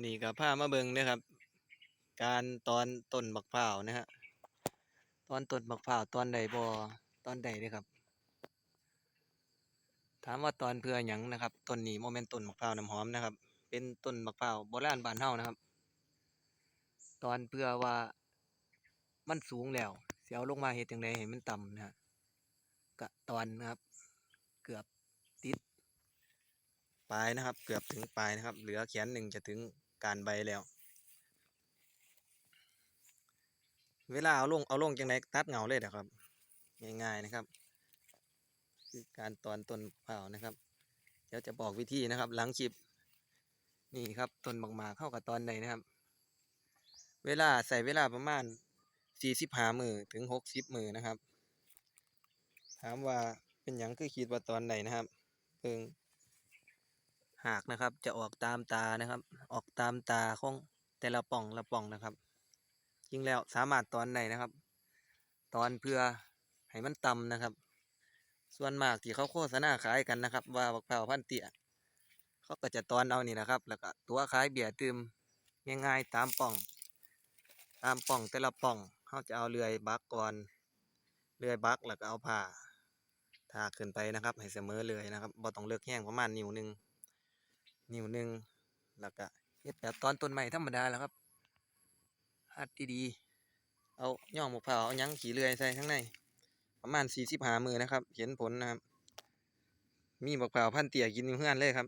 วันนี้ก็พามาเบิ่งนะครับ การตอนต้นบักพร้าวนะฮะตอนต้นบักพร้าวตอนใดบ่ตอนใดเด้ครับ ถามว่าตอนเพื่อหยังนะครับต้นนี้โมเมนต้นบักพร้าวน้ำหอมนะครับ เป็นต้นบักพร้าวโบราณบ้านเฮานะครับ ตอนเพื่อว่ามันสูงแล้วเสิเอาลงมาเฮ็ดจังไดให้มันต่ำนะฮะก็ตอนนะครับ เกือบติดปลายนะครับ เกือบถึงปลายนะครับ เหลือแขนหนึ่งจะถึง การใบแล้ว เวลาเอาลงเอาลงจังไดตัดเงาเลยเด้อครับ ง่ายๆนะครับ คือการตอนต้นเผานะครับ เดี๋ยวจะบอกวิธีนะครับ หลังคลิปนี่ครับต้นบักหมากเข้ากับตอนใดนะครับ เวลาใส่เวลาประมาณสี่สิบห้ามือถึงหกสิบมือนะครับ ถามว่าเป็นหยังคือคิดว่าตอนไหนนะครับเพิ่ง หากนะครับจะออกตามตานะครับ ออกตามตาของแต่ละป่องละป่องนะครับจริงแล้วสามารถตอนไหนนะครับ ตอนเพื่อให้มันต่ำนะครับ ส่วนมากที่เขาโฆษณาขายกันนะครับ ว่าบักพร้าพันเตี้ยเขาก็จะตอนเอานี่นะครับ แล้วก็ตัวขายเบียร์ตืมง่ายๆตามป่อง ตามป่องแต่ละป่องเขาจะเอาเลื่อยบักก่อนเลื่อยบักแล้วก็เอาผ้าทาขึ้นไปนะครับ ให้เสมอเลยนะครับบ่ต้องเลือกแห้งประมาณนิ้วหนึ่ง นิ้วหนึ่งแล้วก็เฮ็ดแบบตอนต้นไม้ธรรมดาแล้วครับหัดดีๆเอาย่องมกเผาเอายังขี่เลื่อยใส่ข้างใน ประมาณสี่สิบหามือนะครับ เห็นผลนะครับ มีหมกเผาพันเตี่ยกินอยู่เพื่อนเลยครับ